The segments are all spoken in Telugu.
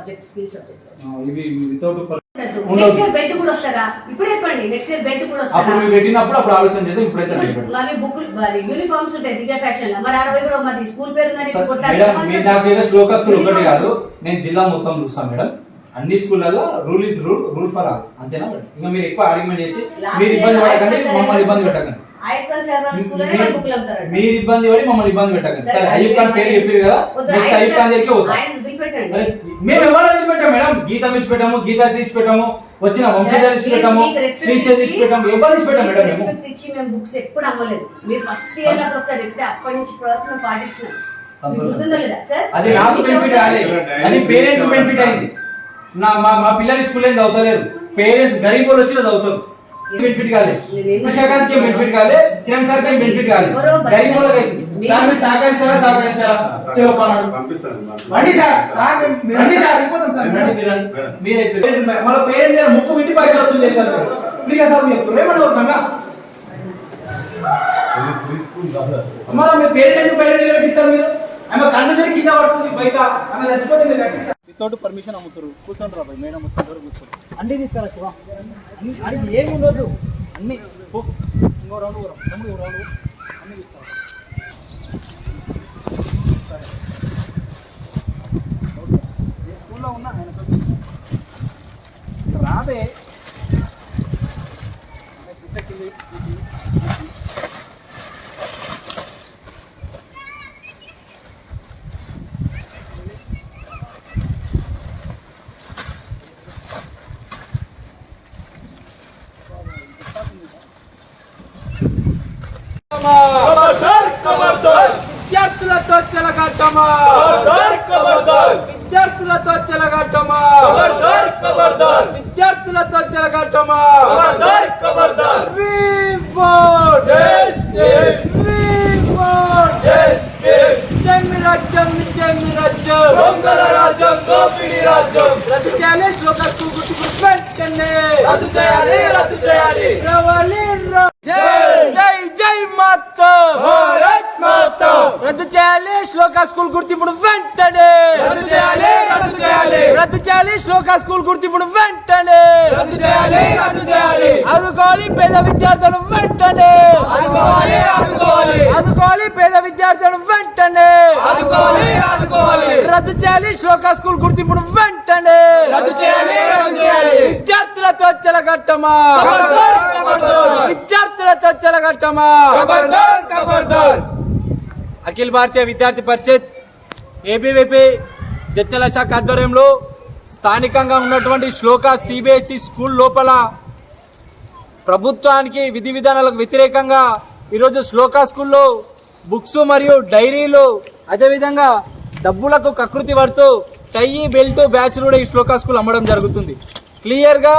సబ్జెక్ట్ స్కిల్ సబ్జెక్ట్ ఇవి వితౌట్ ఉండదు. నెక్స్ట్ ఇయర్ బెడ్ కూడా వస్తారా ఇప్పుడే చెప్పండి నెక్స్ట్ ఇయర్ బెడ్ కూడా అప్పుడు వస్తారా మీరు పెట్టినప్పుడు అప్పుడు ఆలోచన చేద్దాం ఇప్పుడైతే నాకు పెట్టండి. మరి బుక్ మరి యూనిఫామ్స్ ఉంటాయి దివ్య ఫ్యాషన్ మరి ఆడ పోయి కూడా మరి స్కూల్ పేరు ఉందని సార్, కొట్లాడతామా? మేడం మీరు నాకు ఏదో శ్లోక స్కూల్ ఒకటి కాదు నేను జిల్లా మొత్తం చూస్తాను మేడం. అన్ని స్కూళ్ళలో rule is rule rule for all. అంతేనా మేడం? ఇంకా మీరు ఎక్కువ ఆర్గ్యుమెంట్ చేసి మీరు ఇబ్బంది పడకండి మమ్మల్ని ఇబ్బంది పెట్టకండి. మీరు- ఇబ్బంది పడి మమ్మల్ని ఇబ్బంది పెట్టకండి. సరే, ఖాన్ పేరు చెప్పారు కదా నెక్స్ట్ ఖాన్ దగ్గరికి మేము ఎవరు వదిలిపెట్టాం మేడం? గీత ఇచ్చి పెట్టాము గీతా ఇచ్చి పెట్టాము వచ్చిన వంశజాలు ఇచ్చి పెట్టాము శ్రీచర్ ఇచ్చి పెట్టాము ఎవరు ఇచ్చి పెట్టాం మేడం మేము? ఇచ్చి మేము బుక్స్ ఎప్పుడు అమ్మలేదు. మీరు ఫస్ట్ ఇయర్లో ఒకసారి చెప్తే అప్పటి నుంచి మేము పాటించినాం. అది నాకు బెనిఫిట్ కాలేదు. అది పేరెంట్ బెనిఫిట్ అయింది. నా మా మా పిల్లలు స్కూల్ ఏం చదువుతలేరు. పేరెంట్స్ గరీబ్ వాళ్ళు వచ్చి చదువుతారు. బెనిఫిట్ కాలేదు కృషకాంత్కి బెనిఫిట్ కాలేదు కిరణ్ సార్కి బెనిఫిట్ కాలేదు గరీబ్ వాళ్ళకి అయింది సార్ మీరు సహకరిస్తారా సహకరించారా? చెప్పండి పంపిస్తాను రండి సార్ రండి సార్ వెళ్ళిపోతాం సార్. రండి మీరు రండి. మీరే పేరెంట్ మన పేరెంట్ దగ్గర ముక్కు విట్టి పైసలు వసూలు చేశారు. ఫ్రీగా చదువు చెప్తారు ఏమన్నా అవుతుందా అమ్మా మీ పేరెంట్ ఎందుకు బయట నిలబెట్టిస్తారు మీరు? ఆమె కళ్ళు జరిగి కింద పడుతుంది బయట. ఆమె చచ్చిపోతే మీరు వితౌట్ పర్మిషన్ అమ్ముతారు. కూర్చోండి రా భయ్ మేడం వచ్చేంత కూర్చోరు అన్ని తీసుకురా అన్ని ఏమి ఉండదు. అన్ని ఇంకో రౌండ్ ఊరం తమ్ముడు ఇంకో రౌండ్ ఊరు. అన్ని తీసుకురా సరే. ఓకే. స్కూల్లో ఉన్నా ఆయన కొంచెం రాబే పుట్టకింది విద్యార్థులతో చెలగట్టమా విద్యార్థులతో చెలగట్టమా విద్యార్థులతో చెలగట్టమా We vote. We vote. జమ్మి రాజ్యం జమ్మి రాజ్యం రద్దు చేయాలి శ్లోక స్కూల్ గుర్తు వెంటనే రద్దు చేయాలి, రద్దు చేయాలి. రావాలి రా- జై జై శ్లోక స్కూల్ గుర్తింపుడు వెంటనే రద్దు చేయాలి, రద్దు చేయాలి. ఆదుకోవాలి పేద విద్యార్థులను వెంటనే ఆదుకోవాలి, ఆదుకోవాలి. ఆదుకోవాలి పేద విద్యార్థులను వెంటనే ఆదుకోవాలి, ఆదుకోవాలి. రద్దు చేయాలి శ్లోక స్కూల్ గుర్తింపును వెంటనే రద్దు చేయాలి, రద్దు చేయాలి. విద్యార్థులతో చెలగట్టమా. విద్యార్థులతో చెలగట్టమా. అఖిల భారతీయ విద్యార్థి పరిషత్ ఏబీవీపీ జడ్చల శాఖ ఆధ్వర్యంలో స్థానికంగా ఉన్నటువంటి శ్లోక సిబిఎస్ఈ స్కూల్ లోపల ప్రభుత్వానికి విధి విధానాలకు వ్యతిరేకంగా ఈరోజు శ్లోక స్కూల్లో బుక్స్ మరియు డైరీలు అదేవిధంగా డబ్బులకు కకృతి పడుతూ టై బెల్ట్ బ్యాచ్ కూడా ఈ శ్లోక స్కూల్ అమ్మడం జరుగుతుంది. క్లియర్గా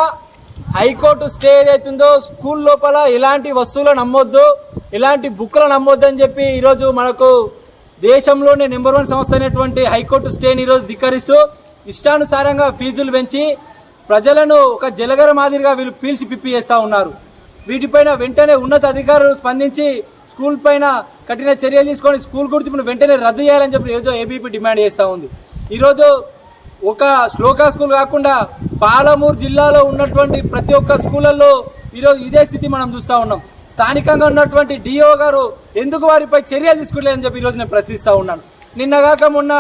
హైకోర్టు స్టే ఏదైతుందో స్కూల్ లోపల ఎలాంటి వస్తువులను నమ్మొద్దు ఎలాంటి బుక్కులు నమ్మొద్దు అని చెప్పి ఈరోజు మనకు దేశంలోనే నెంబర్ వన్ సంస్థ అయినటువంటి హైకోర్టు స్టేని ఈరోజు ధిక్కరిస్తూ ఇష్టానుసారంగా ఫీజులు పెంచి ప్రజలను ఒక జలగర మాదిరిగా వీళ్ళు పీల్చి పిప్పి చేస్తూ ఉన్నారు. వీటిపైన వెంటనే ఉన్నత అధికారులు స్పందించి స్కూల్ పైన కఠిన చర్యలు తీసుకొని స్కూల్ గుర్తింపును వెంటనే రద్దు చేయాలని చెప్పి ఈరోజు ఏబీపీ డిమాండ్ చేస్తూ ఉంది. ఈరోజు ఒక శ్లోకా స్కూల్ కాకుండా పాలమూరు జిల్లాలో ఉన్నటువంటి ప్రతి ఒక్క స్కూళ్ళల్లో ఈరోజు ఇదే స్థితి మనం చూస్తూ ఉన్నాం. స్థానికంగా ఉన్నటువంటి డిఓ గారు ఎందుకు వారిపై చర్యలు తీసుకోలేదని చెప్పి ఈరోజు నేను ప్రశ్నిస్తూ ఉన్నాను. నిన్నగాక మొన్న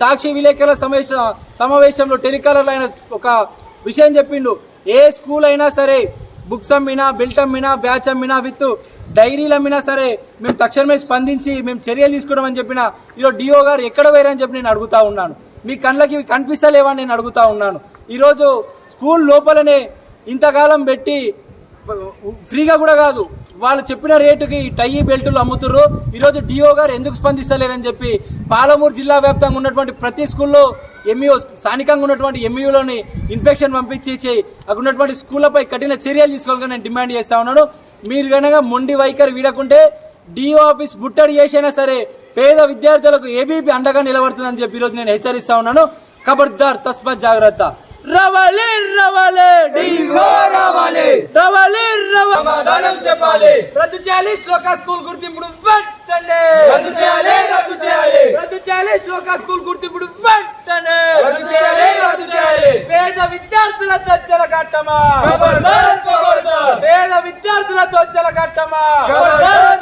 సాక్షి విలేకరుల సమావేశ సమావేశంలో టెలికాలర్లు ఆయన ఒక విషయం చెప్పిండు. ఏ స్కూల్ అయినా సరే బుక్స్ అమ్మినా బెల్ట్ అమ్మినా బ్యాచ్ అమ్మినా విత్ డైరీలు అమ్మినా సరే మేము తక్షణమే స్పందించి మేము చర్యలు తీసుకున్నామని చెప్పిన ఈరోజు డిఓ గారు ఎక్కడ పోయారని చెప్పి నేను అడుగుతా ఉన్నాను. మీ కళ్ళకి కనిపిస్తలేవని నేను అడుగుతా ఉన్నాను. ఈరోజు స్కూల్ లోపలనే ఇంతకాలం పెట్టి ఫ్రీగా కూడా కాదు. వాళ్ళు చెప్పిన రేటుకి టై బెల్టులు అమ్ముతుర్రు. ఈరోజు డిఓ గారు ఎందుకు స్పందిస్తలేరని చెప్పి పాలమూరు జిల్లా వ్యాప్తంగా ఉన్నటువంటి ప్రతి స్కూల్లో ఎంఈఓ స్థానికంగా ఉన్నటువంటి ఎంఈఓలోని ఇన్ఫెక్షన్ పంపించేసి అక్కడ ఉన్నటువంటి స్కూళ్ళపై కఠిన చర్యలు తీసుకోవాలని నేను డిమాండ్ చేస్తా ఉన్నాను. మీరు కనుక మొండి వైఖరి వీడకుంటే డిఓ ఆఫీస్ బుట్టడి చేసైనా సరే పేద విద్యార్థులకు ఏబీపీ అండగా నిలబడుతుందని చెప్పి ఈరోజు నేను హెచ్చరిస్తా ఉన్నాను. ఖబర్దార్ తస్మత్ జాగ్రత్త. రవలే రవలే డిఓ రావాలి. రావాలి సమాధానం చెప్పాలి. రద్దు చేయాలి శ్లోక స్కూల్ గుర్తింపును వెంటనే. రద్దు చేయాలి రద్దు చేయాలి. రద్దు చేయాలి శ్లోక స్కూల్ గుర్తింపును వెంటనే. రద్దు చేయాలి రద్దు చేయాలి. పేద విద్యార్థుల దచ్చల కట్టమా?